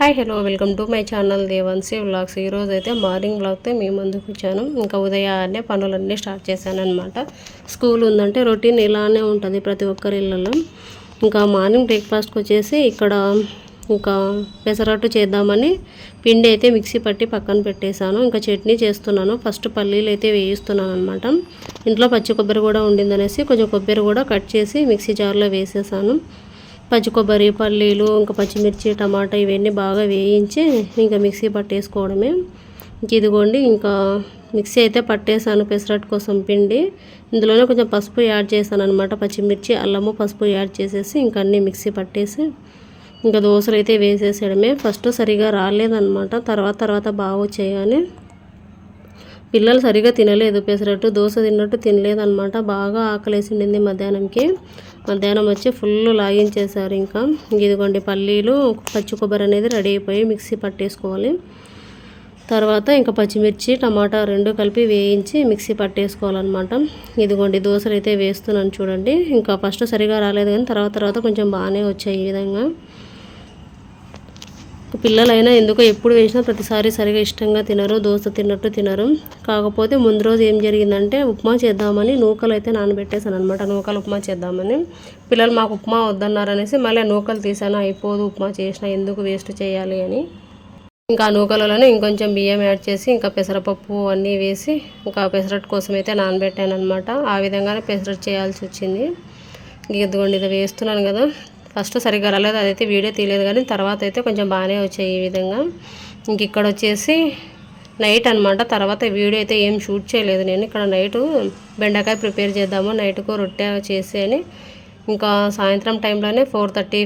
Hi hello welcome to my channel Devanshi vlogs. ఈరోజు అయితే morning వ్లాగ్తో మీ ముందుకు వచ్చాను. ఇంకా ఉదయాన్నే పనులన్నీ స్టార్ట్ చేశాను అనమాట స్కూల్ ఉందంటే రొటీన్ ఇలానే ఉంటుంది ప్రతి ఒక్కరి ఇళ్ళలో ఇంకా మార్నింగ్ బ్రేక్ఫాస్ట్కి వచ్చేసి ఇక్కడ ఇంకా పెసరట్టు చేద్దామని పిండి అయితే మిక్సీ పట్టి పక్కన పెట్టేశాను. ఇంకా చట్నీ చేస్తున్నాను. ఫస్ట్ పల్లీలు అయితే వేయిస్తున్నాను అనమాట ఇంట్లో పచ్చి కొబ్బరి కూడా ఉండిందనేసి కొంచెం కొబ్బరి కూడా కట్ చేసి మిక్సీ జార్లో వేసేసాను. పచ్చి కొబ్బరి పల్లీలు ఇంకా పచ్చిమిర్చి టమాటా ఇవన్నీ బాగా వేయించి ఇంకా మిక్సీ పట్టేసుకోవడమే. ఇంక ఇదిగోండి ఇంకా మిక్సీ అయితే పట్టేసాను పెసరట్ కోసం పిండి. ఇందులోనే కొంచెం పసుపు యాడ్ చేశాను అనమాట పచ్చిమిర్చి అల్లము పసుపు యాడ్ చేసేసి ఇంకా అన్నీ మిక్సీ పట్టేసి ఇంకా దోశలు అయితే వేసేసేయడమే. ఫస్ట్ సరిగా రాలేదనమాట తర్వాత తర్వాత బాగా వచ్చాయి కానీ పిల్లలు సరిగా తినలేదు. పెసరట్టు దోశ తిన్నట్టు తినలేదనమాట బాగా ఆకలేసిండింది మధ్యాహ్నంకి. మధ్యాహ్నం వచ్చి ఫుల్ లాగించేశారు ఇంకా. ఇదిగోండి పల్లీలు పచ్చి కొబ్బరి అనేది రెడీ అయిపోయి మిక్సీ పట్టేసుకోవాలి. తర్వాత ఇంకా పచ్చిమిర్చి టమాటా రెండు కలిపి వేయించి మిక్సీ పట్టేసుకోవాలన్నమాట. ఇదిగోండి దోశలు అయితే వేస్తున్నాను చూడండి. ఇంకా ఫస్ట్ సరిగా రాలేదు కానీ తర్వాత తర్వాత కొంచెం బాగానే వచ్చాయి ఈ విధంగా. పిల్లలైనా ఎందుకో ఎప్పుడు వేసినా ప్రతిసారి సరిగా ఇష్టంగా తినరు దోశ తిన్నట్టు తినరు. కాకపోతే ముందు రోజు ఏం జరిగిందంటే ఉప్మా చేద్దామని నూకలు అయితే నానబెట్టేశాను అనమాట నూకలు ఉప్మా చేద్దామని. పిల్లలు మాకు ఉప్మా వద్దన్నారనేసి మళ్ళీ నూకలు తీసాను అయిపోదు ఉప్మా చేసిన ఎందుకు వేస్ట్ చేయాలి అని. ఇంకా ఆ నూకలలోనే ఇంకొంచెం బియ్యం యాడ్ చేసి ఇంకా పెసరపప్పు అన్నీ వేసి ఇంకా పెసరట్ కోసం అయితే నానబెట్టాను అనమాట ఆ విధంగానే పెసరట్ చేయాల్సి వచ్చింది. ఇదిగోండి ఇది వేస్తున్నాను కదా. ఫస్ట్ సరిగ్గా రాలేదు అదైతే వీడియో తీయలేదు కానీ తర్వాత అయితే కొంచెం బాగానే వచ్చాయి ఈ విధంగా. ఇంక ఇక్కడ వచ్చేసి నైట్ అనమాట తర్వాత వీడియో అయితే ఏం షూట్ చేయలేదు నేను. ఇక్కడ నైట్ బెండకాయ ప్రిపేర్ చేద్దాము నైట్కు రొట్టె చేసి అని. ఇంకా సాయంత్రం టైంలోనే ఫోర్ థర్టీ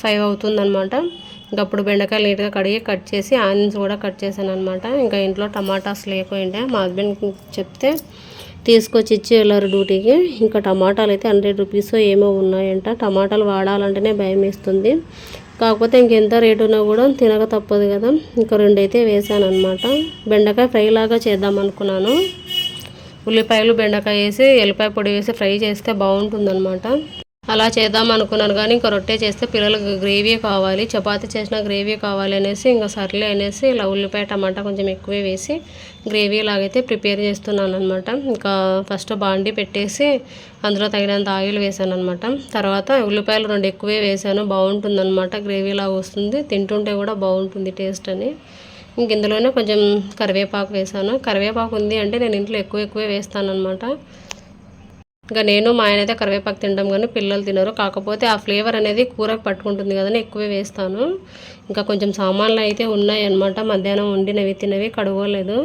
ఫైవ్ అవుతుందనమాట ఇంకా అప్పుడు బెండకాయలు నీట్గా కడిగి కట్ చేసి ఆనియన్స్ కూడా కట్ చేశాను అనమాట ఇంకా ఇంట్లో టమాటాస్ లేకపోయిండే మా హస్బెండ్ చెప్తే తీసుకొచ్చి ఇచ్చి వెళ్ళారు డ్యూటీకి. ఇంకా టమాటాలు అయితే హండ్రెడ్ రూపీస్ ఏమో ఉన్నాయంట. టమాటాలు వాడాలంటేనే భయం వేస్తుంది కాకపోతే ఇంకెంత రేటు ఉన్నా కూడా తినక తప్పదు కదా. ఇంకా రెండైతే వేసాను అనమాట బెండకాయ ఫ్రై లాగా చేద్దాం అనుకున్నాను. ఉల్లిపాయలు బెండకాయ వేసి ఎల్లిపాయ పొడి వేసి ఫ్రై చేస్తే బాగుంటుందన్నమాట. అలా చేద్దాం అనుకున్నాను కానీ ఇంకా రొట్టె చేస్తే పిల్లలకు గ్రేవీ కావాలి చపాతీ చేసిన గ్రేవీ కావాలి అనేసి ఇంకా సర్లే అనేసి ఇలా ఉల్లిపాయ టమాటా కొంచెం ఎక్కువే వేసి గ్రేవీ లాగైతే ప్రిపేర్ చేస్తున్నాను అనమాట ఇంకా ఫస్ట్ బాండి పెట్టేసి అందులో తగినంత ఆయిల్ వేసాను అనమాట తర్వాత ఉల్లిపాయలు రెండు ఎక్కువే వేసాను బాగుంటుందన్నమాట. గ్రేవీ లాగా వస్తుంది తింటుంటే కూడా బాగుంటుంది టేస్ట్ అని. ఇంక ఇందులోనే కొంచెం కరివేపాకు వేసాను. కరివేపాకు ఉంది అంటే నేను ఇంట్లో ఎక్కువ ఎక్కువే వేస్తాను అనమాట ఇంకా నేను మా ఆయన అయితే కరివేపాకు తింటాం కానీ పిల్లలు తినరు. కాకపోతే ఆ ఫ్లేవర్ అనేది కూరకు పట్టుకుంటుంది కదని ఎక్కువే వేస్తాను. ఇంకా కొంచెం సామాన్లు అయితే ఉన్నాయి అనమాట మధ్యాహ్నం వండినవి తినవి కడుగోలేదు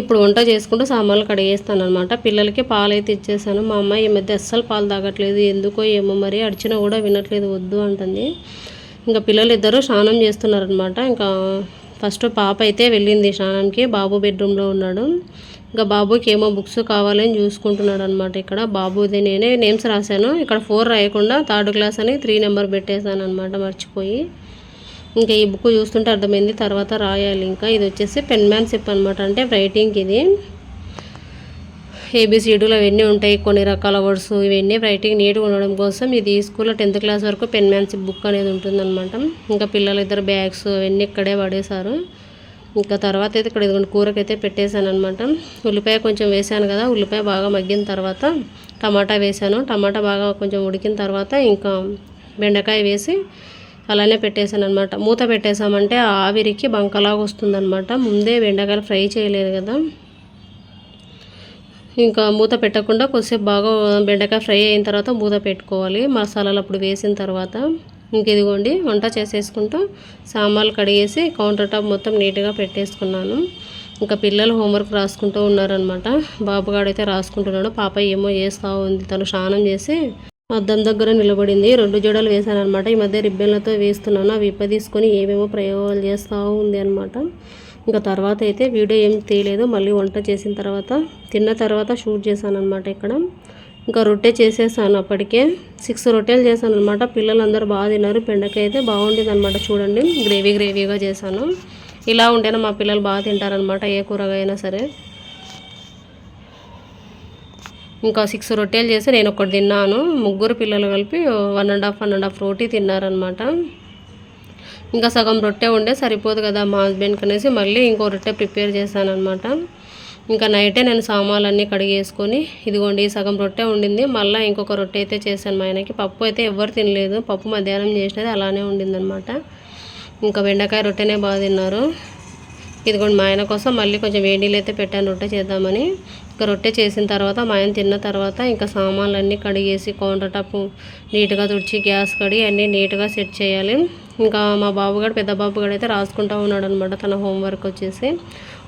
ఇప్పుడు వంట చేసుకుంటూ సామాన్లు కడిగేస్తాను అనమాట పిల్లలకి పాలు అయితే ఇచ్చేసాను. మా అమ్మాయి ఈ మధ్య అస్సలు పాలు తాగట్లేదు. ఎందుకో ఏమో మరి అడిచినా కూడా వినట్లేదు. వద్దు అంటుంది. ఇంకా పిల్లలు ఇద్దరు స్నానం చేస్తున్నారనమాట ఇంకా ఫస్ట్ పాప అయితే వెళ్ళింది స్నానంకి. బాబు బెడ్రూమ్లో ఉన్నాడు. ఇంకా బాబుకి ఏమో బుక్స్ కావాలని చూసుకుంటున్నాడు అనమాట ఇక్కడ. బాబుది నేనే నేమ్స్ రాశాను. ఇక్కడ ఫోర్ రాయకుండా థర్డ్ క్లాస్ అని త్రీ నెంబర్ పెట్టేశాను అనమాట మర్చిపోయి. ఇంకా ఈ బుక్ చూస్తుంటే అర్థమైంది తర్వాత రాయాలి. ఇంకా ఇది వచ్చేసి పెన్ మ్యాన్షిప్ అనమాట అంటే రైటింగ్కి ఇది. ఏబిసిడీలు అవన్నీ ఉంటాయి. కొన్ని రకాల వర్డ్స్ ఇవన్నీ రైటింగ్ నీట్గా ఉండడం కోసం ఇది స్కూల్లో టెన్త్ క్లాస్ వరకు పెన్ మ్యాన్షిప్ బుక్ అనేది ఉంటుందన్నమాట. ఇంకా పిల్లలు ఇద్దరు బ్యాగ్స్ అవన్నీ ఇక్కడే పడేశారు. ఇంకా తర్వాత అయితే ఇక్కడ ఇదిగోండి కూరకైతే పెట్టేశాను అనమాట ఉల్లిపాయ కొంచెం వేసాను కదా ఉల్లిపాయ బాగా మగ్గిన తర్వాత టమాటా వేసాను టమాటా బాగా కొంచెం ఉడికిన తర్వాత ఇంకా బెండకాయ వేసి అలానే పెట్టేశాను అనమాట మూత పెట్టేసామంటే ఆవిరికి బంకలాగా వస్తుందన్నమాట. ముందే బెండకాయలు ఫ్రై చేయలేదు కదా. ఇంకా మూత పెట్టకుండా కొద్దిసేపు బాగా బెండకాయ ఫ్రై అయిన తర్వాత మూత పెట్టుకోవాలి. మసాలాలు అప్పుడు వేసిన తర్వాత ఇంక ఇదిగోండి వంట చేసేసుకుంటూ సామాన్లు కడిగేసి కౌంటర్ టాప్ మొత్తం నీట్గా పెట్టేసుకున్నాను. ఇంకా పిల్లలు హోంవర్క్ రాసుకుంటూ ఉన్నారనమాట బాబుగాడైతే రాసుకుంటున్నాడు. పాప ఏమో వేస్తూ ఉంది. తను స్నానం చేసి అద్దం దగ్గర నిలబడింది. రెండు జడలు వేశానమాట అనమాట ఈ మధ్య రిబ్బెన్లతో వేస్తున్నాను. అవి ఇప్పదీసుకొని ఏమేమో ప్రయోగాలు చేస్తూ ఉంది అనమాట ఇంకా తర్వాత అయితే వీడియో ఏం తీయలేదు. మళ్ళీ వంట చేసిన తర్వాత తిన్న తర్వాత షూట్ చేశాను అనమాట ఇక్కడ. ఇంకా రొట్టె చేసేసాను అప్పటికే. సిక్స్ రొట్టెలు చేశాను అనమాట పిల్లలందరూ బాగా తిన్నారు. బెండకాయ అయితే బాగుండేది అనమాట చూడండి. గ్రేవీ గ్రేవీగా చేశాను. ఇలా ఉంటేనే మా పిల్లలు బాగా తింటారనమాట ఏ కూరగా అయినా సరే. ఇంకా సిక్స్ రొట్టెలు చేసి నేను ఒకటి తిన్నాను. ముగ్గురు పిల్లలు కలిపి one and half one and half రోటీ తిన్నారనమాట ఇంకా సగం రొట్టె ఉండే సరిపోదు కదా మా హస్బెండ్కి అనేసి మళ్ళీ ఇంకో రొట్టె ప్రిపేర్ చేశాను అనమాట ఇంకా నైటే నేను సామాన్లన్నీ కడిగేసుకొని ఇదిగోండి ఈ సగం రొట్టె ఉండింది. మళ్ళీ ఇంకొక రొట్టె అయితే చేశాను మా ఆయనకి. పప్పు అయితే ఎవరు తినలేదు. పప్పు మధ్యాహ్నం చేసినది అలానే ఉండిందనమాట ఇంకా బెండకాయ రొట్టెనే బాగా తిన్నారు. ఇదిగోండి మా ఆయన కోసం మళ్ళీ కొంచెం వేడి అయితే పెట్టాను రొట్టె చేద్దామని. ఇంకా రొట్టె చేసిన తర్వాత మా ఆయన తిన్న తర్వాత ఇంకా సామాన్లు అన్నీ కడిగేసి కౌంటర్ టాప్ నీట్గా తుడిచి గ్యాస్ కడిగి అన్నీ నీట్గా సెట్ చేయాలి. ఇంకా మా బాబుగాడు పెద్ద బాబుగాడు అయితే రాసుకుంటూ ఉన్నాడు అనమాట తన హోంవర్క్ వచ్చేసి.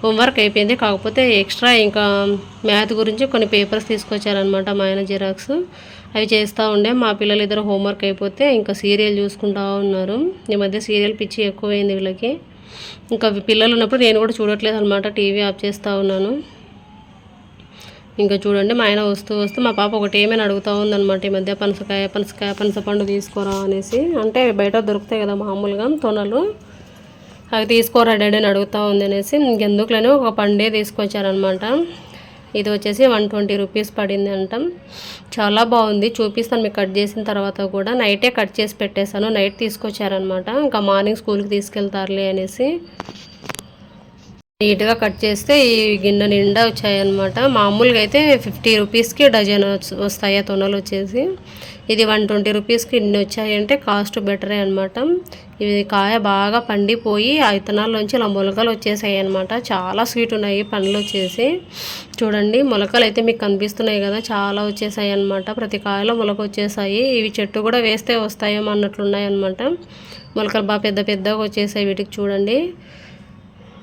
హోంవర్క్ అయిపోయింది. కాకపోతే ఎక్స్ట్రా ఇంకా మ్యాథ్ గురించి కొన్ని పేపర్స్ తీసుకొచ్చారనమాట మా ఆయన జిరాక్స్ అవి చేస్తూ ఉండే. మా పిల్లలు ఇద్దరు హోంవర్క్ అయిపోతే ఇంకా సీరియల్ చూసుకుంటూ ఉన్నారు. ఈ మధ్య సీరియల్ పిచ్చి ఎక్కువైంది వీళ్ళకి. ఇంకా పిల్లలు ఉన్నప్పుడు నేను కూడా చూడట్లేదు అనమాట టీవీ ఆఫ్ చేస్తూ ఉన్నాను. ఇంకా చూడండి మా ఆయన వస్తూ వస్తూ మా పాప ఒకటి ఏమైనా అడుగుతూ ఉందనమాట ఈ మధ్య పనసకాయ పనసకాయ పనసపండు తీసుకోరా అనేసి. అంటే బయట దొరుకుతాయి కదా మామూలుగా తొనలు. అవి తీసుకోరా డాడీ అని అడుగుతూ ఉంది అనేసి. ఇంకెందుకులని ఒక పండే తీసుకొచ్చారనమాట ఇది వచ్చేసి వన్ ట్వంటీ రూపీస్ పడింది అంట. చాలా బాగుంది. చూపిస్తాను మీకు కట్ చేసిన తర్వాత కూడా. నైటే కట్ చేసి పెట్టేశాను. నైట్ తీసుకొచ్చారనమాట ఇంకా మార్నింగ్ స్కూల్కి తీసుకెళ్తారులే అనేసి. నీట్గా కట్ చేస్తే ఈ గిన్నె నిండా వచ్చాయన్నమాట. మామూలుగా అయితే ఫిఫ్టీ రూపీస్కి డజన్ వస్తాయి తొనలు వచ్చేసి. ఇది వన్ ట్వంటీ రూపీస్కి ఇన్ని వచ్చాయంటే కాస్ట్ బెటరే అనమాట ఇవి కాయ బాగా పండిపోయి ఆ ఇత్తనాల్లోంచి ఇలా మొలకలు వచ్చేసాయి అనమాట చాలా స్వీట్ ఉన్నాయి పండ్లు వచ్చేసి. చూడండి మొలకలు అయితే మీకు కనిపిస్తున్నాయి కదా చాలా వచ్చేసాయి అనమాట ప్రతి కాయలో మొలక వచ్చేసాయి. ఇవి చెట్టు కూడా వేస్తే వస్తాయేమో అన్నట్లున్నాయి అనమాట మొలకలు బాగా పెద్ద పెద్దగా వచ్చేసాయి వీటికి చూడండి.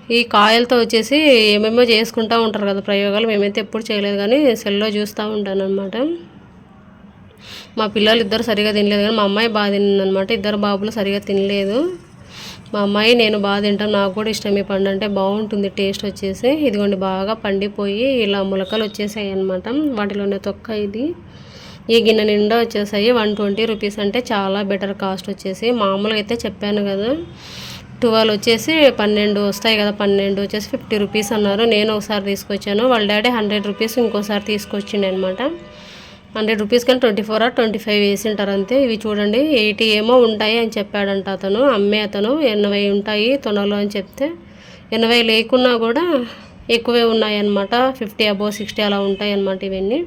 ఈ కాయలతో వచ్చేసి ఏమేమో చేసుకుంటూ ఉంటారు కదా ప్రయోగాలు. మేమైతే ఎప్పుడు చేయలేదు కానీ సెల్లో చూస్తూ ఉంటాను అనమాట మా పిల్లలు ఇద్దరు సరిగా తినలేదు కానీ మా అమ్మాయి బాగా తిన్నదనమాట ఇద్దరు బాబులు సరిగా తినలేదు. మా అమ్మాయి నేను బాగా తింటాను నాకు కూడా ఇష్టం. ఈ పండు అంటే బాగుంటుంది టేస్ట్ వచ్చేసి. ఇదిగోండి బాగా పండిపోయి ఇలా ములకలు వచ్చేసాయి అనమాట వాటిలోనే తొక్క ఇది. ఈ గిన్నె నిండా వచ్చేసాయి. వన్ ట్వంటీ రూపీస్ అంటే చాలా బెటర్ కాస్ట్ వచ్చేసి. మామూలుగా అయితే చెప్పాను కదా. టువల్ వచ్చేసి పన్నెండు వస్తాయి కదా పన్నెండు వచ్చేసి ఫిఫ్టీ రూపీస్ అన్నారు. నేను ఒకసారి తీసుకొచ్చాను. వాళ్ళ డాడీ హండ్రెడ్ రూపీస్ ఇంకోసారి తీసుకొచ్చిండు అనమాట హండ్రెడ్ రూపీస్ కానీ twenty four or twenty five వేసింటారు అంతే. ఇవి చూడండి ఎయిటీ ఏమో ఉంటాయి అని చెప్పాడంట అతను. అమ్మే అతను ఎనభై ఉంటాయి తొనలో అని చెప్తే ఎనభై లేకున్నా కూడా ఎక్కువే ఉన్నాయన్నమాట. ఫిఫ్టీ అబోవ్ సిక్స్టీ అలా ఉంటాయి అన్నమాట ఇవన్నీ.